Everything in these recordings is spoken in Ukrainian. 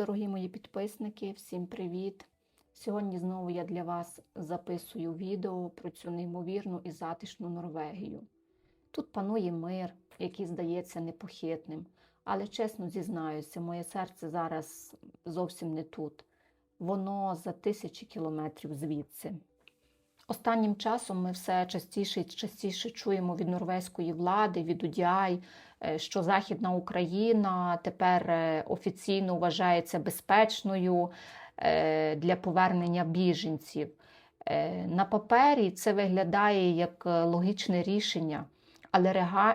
Дорогі мої підписники, всім привіт! Сьогодні знову я для вас записую відео про цю неймовірну і затишну Норвегію. Тут панує мир, який здається непохитним, але чесно зізнаюся, моє серце зараз зовсім не тут. Воно за тисячі кілометрів звідси. Останнім часом ми все частіше і частіше чуємо від норвезької влади, від УДІАЙ, е, що Західна Україна тепер е, офіційно вважається безпечною е, для повернення біженців. Е, На папері це виглядає як е, логічне рішення,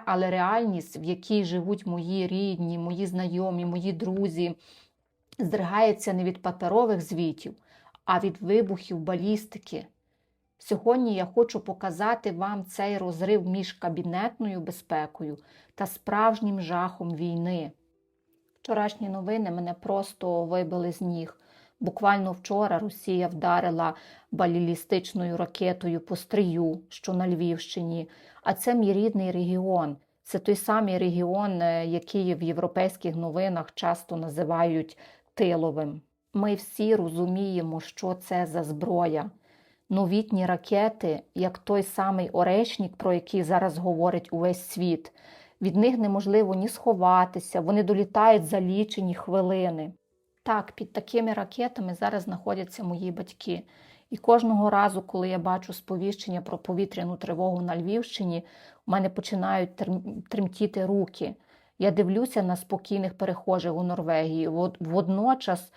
але реальність, в якій живуть мої рідні, мої знайомі, мої друзі, здригається не від паперових звітів, а від вибухів балістики. Сьогодні я хочу показати вам цей розрив між кабінетною безпекою та справжнім жахом війни. Вчорашні новини мене просто вибили з ніг. Буквально вчора Росія вдарила балістичною ракетою по Стрию, що на Львівщині. А це мій рідний регіон. Це той самий регіон, е, який в європейських новинах часто називають тиловим. Ми всі розуміємо, що це за зброя новітні ракети, як той самий Орешнік, про який зараз говорить увесь світ. Від них неможливо ні сховатися, вони долітають за лічені хвилини. Так, під такими ракетами зараз знаходяться мої батьки. І кожного разу, коли я бачу сповіщення про повітряну тривогу на Львівщині, у мене починають тремтіти руки. Я дивлюся на спокійних перехожих у Норвегії. Вод- Водночас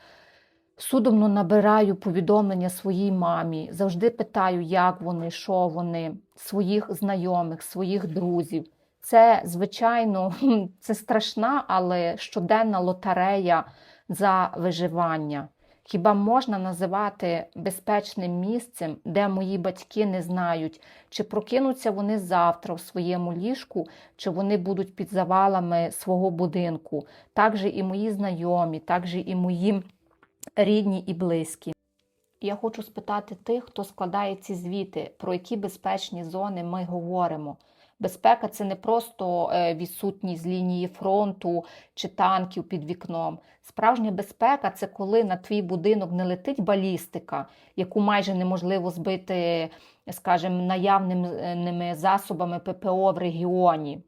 судомно набираю повідомлення своїй мамі, завжди питаю, як вони, що вони, своїх знайомих, своїх друзів. Це, звичайно, це страшна, але щоденна лотерея за виживання. Хіба можна називати безпечним місцем, де мої батьки не знають, чи прокинуться вони завтра в своєму ліжку, чи вони будуть під завалами свого будинку? Так же і мої знайомі, так же і мої рідні і близькі. Я хочу спитати тих, хто складає ці звіти, про які безпечні зони ми говоримо. Безпека це не просто е, відсутність лінії фронту чи танків під вікном. Справжня безпека це коли на твій будинок не летить балістика, яку майже неможливо збити, скажімо, наявними засобами ППО в регіоні.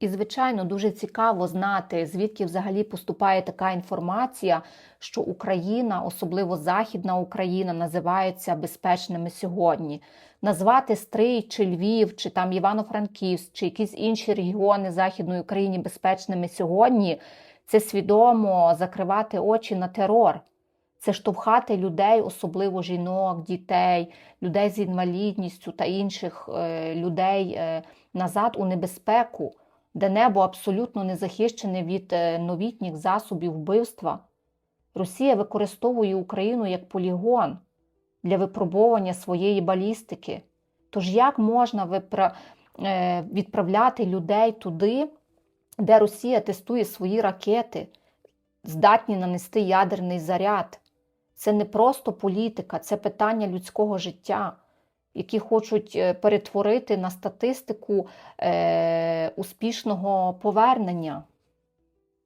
І, звичайно, дуже цікаво знати, звідки взагалі поступає така інформація, що Україна, особливо Західна Україна, називається безпечними сьогодні. Назвати Стрий чи Львів, чи там Івано-Франківськ, чи якісь інші регіони Західної України безпечними сьогодні це свідомо закривати очі на терор. Це штовхати людей, особливо жінок, дітей, людей з інвалідністю та інших е, людей е, назад у небезпеку де небо абсолютно не захищене від е, новітніх засобів вбивства. Росія використовує Україну як полігон для випробовування своєї балістики. Тож як можна випра... е, відправляти людей туди, де Росія тестує свої ракети, здатні нанести ядерний заряд? Це не просто політика, це питання людського життя які хочуть е, перетворити на статистику е, успішного повернення.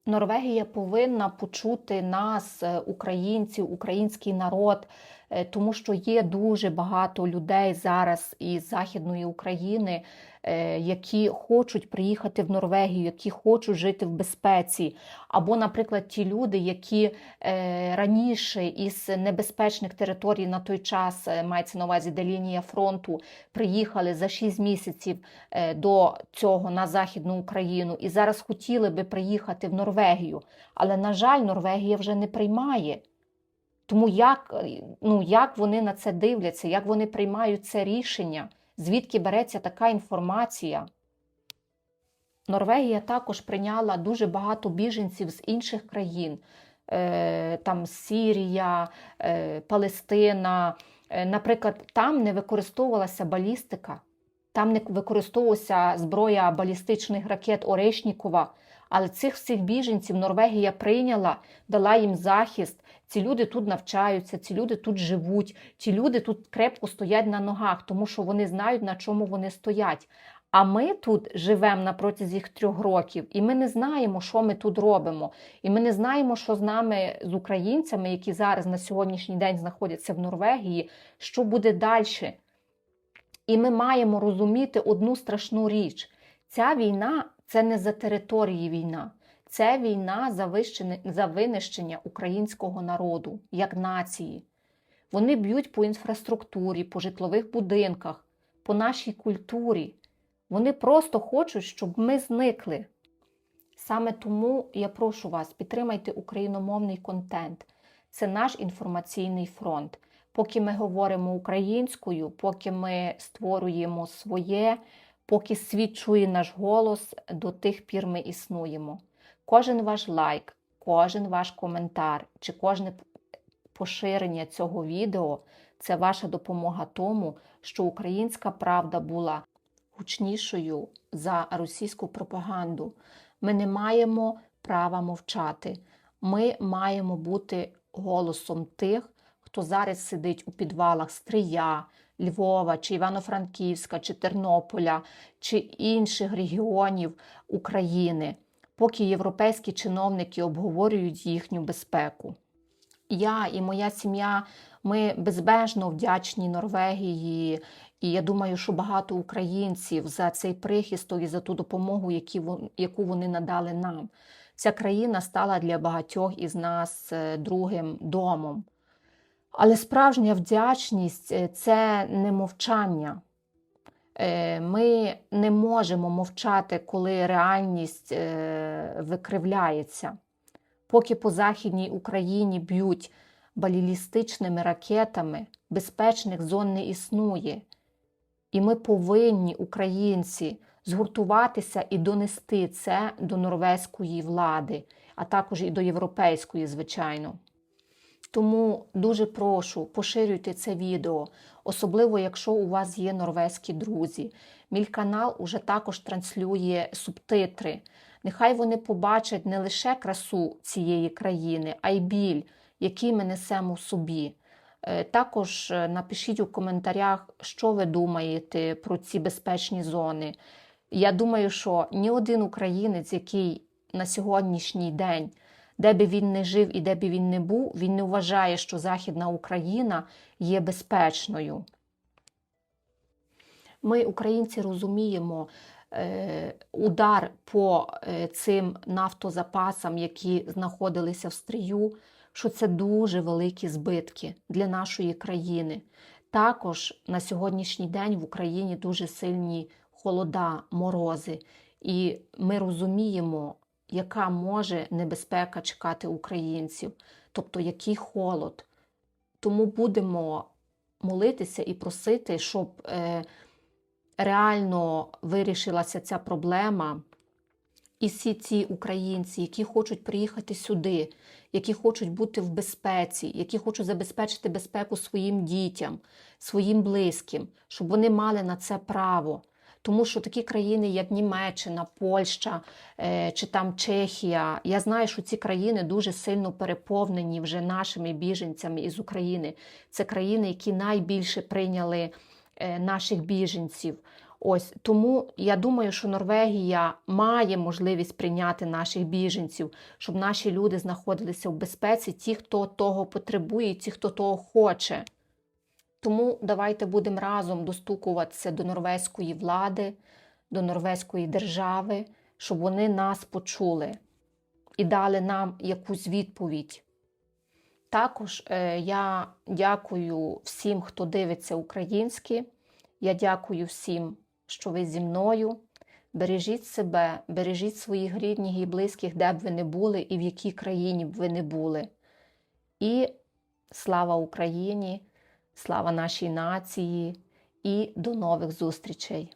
Норвегія повинна почути нас, е, українців, український народ, тому що є дуже багато людей зараз із Західної України, е, які хочуть приїхати в Норвегію, які хочуть жити в безпеці. Або, наприклад, ті люди, які е, раніше із небезпечних територій на той час е, мається на увазі, де лінія фронту, приїхали за 6 місяців е, до цього на Західну Україну і зараз хотіли би приїхати в Норвегію. Але, на жаль, Норвегія вже не приймає. Тому як, е, ну, як вони на це дивляться, як вони приймають це рішення, звідки береться така інформація? Норвегія також прийняла дуже багато біженців з інших країн, е, там Сірія, е, Палестина. Наприклад, там не використовувалася балістика, там не використовувалася зброя балістичних ракет Орешнікова. Але цих всіх біженців Норвегія прийняла, дала їм захист. Ці люди тут навчаються, ці люди тут живуть, ці люди тут крепко стоять на ногах, тому що вони знають, на чому вони стоять. А ми тут живемо на протязі трьох років, і ми не знаємо, що ми тут робимо. І ми не знаємо, що з нами, з українцями, які зараз на сьогоднішній день знаходяться в Норвегії, що буде далі. І ми маємо розуміти одну страшну річ: ця війна це не за території війна, це війна за, за винищення українського народу як нації. Вони б'ють по інфраструктурі, по житлових будинках, по нашій культурі. Вони просто хочуть, щоб ми зникли. Саме тому я прошу вас, підтримайте україномовний контент. Це наш інформаційний фронт. Поки ми говоримо українською, поки ми створюємо своє, поки світ чує наш голос, до тих пір ми існуємо. Кожен ваш лайк, кожен ваш коментар чи кожне поширення цього відео це ваша допомога тому, що українська правда була гучнішою за російську пропаганду. Ми не маємо права мовчати. Ми маємо бути голосом тих, хто зараз сидить у підвалах Стрия, Львова, чи Івано-Франківська, чи Тернополя, чи інших регіонів України, поки європейські чиновники обговорюють їхню безпеку. Я і моя сім'я ми безбежно вдячні Норвегії, і я думаю, що багато українців за цей прихисток і за ту допомогу, яку вони надали нам. Ця країна стала для багатьох із нас е, другим домом. Але справжня вдячність е, це не мовчання. Е, Ми не можемо мовчати, коли реальність е, викривляється. Поки по Західній Україні б'ють балістичними ракетами, безпечних зон не існує. І ми повинні, українці, згуртуватися і донести це до норвезької влади, а також і до європейської, звичайно. Тому дуже прошу, поширюйте це відео, особливо якщо у вас є норвезькі друзі. Мій канал уже також транслює субтитри. Нехай вони побачать не лише красу цієї країни, а й біль, який ми несемо собі. Е, Також е, напишіть у коментарях, що ви думаєте про ці безпечні зони. Я думаю, що ні один українець, який на сьогоднішній день, де би він не жив і де би він не був, він не вважає, що Західна Україна є безпечною. Ми, українці, розуміємо е, удар по е, цим нафтозапасам, які знаходилися в стрію, що це дуже великі збитки для нашої країни. Також на сьогоднішній день в Україні дуже сильні холода, морози, і ми розуміємо, яка може небезпека чекати українців, тобто який холод. Тому будемо молитися і просити, щоб е, реально вирішилася ця проблема. І всі ці українці, які хочуть приїхати сюди, які хочуть бути в безпеці, які хочуть забезпечити безпеку своїм дітям, своїм близьким, щоб вони мали на це право. Тому що такі країни, як Німеччина, Польща е, чи там Чехія, я знаю, що ці країни дуже сильно переповнені вже нашими біженцями із України. Це країни, які найбільше прийняли е, наших біженців. Ось тому я думаю, що Норвегія має можливість прийняти наших біженців, щоб наші люди знаходилися в безпеці, ті, хто того потребує, ті, хто того хоче. Тому давайте будемо разом достукуватися до норвезької влади, до норвезької держави, щоб вони нас почули і дали нам якусь відповідь. Також е, я дякую всім, хто дивиться українське. Я дякую всім, що ви зі мною. Бережіть себе, бережіть своїх рідних і близьких, де б ви не були і в якій країні б ви не були. І слава Україні! Слава нашій нації і до нових зустрічей!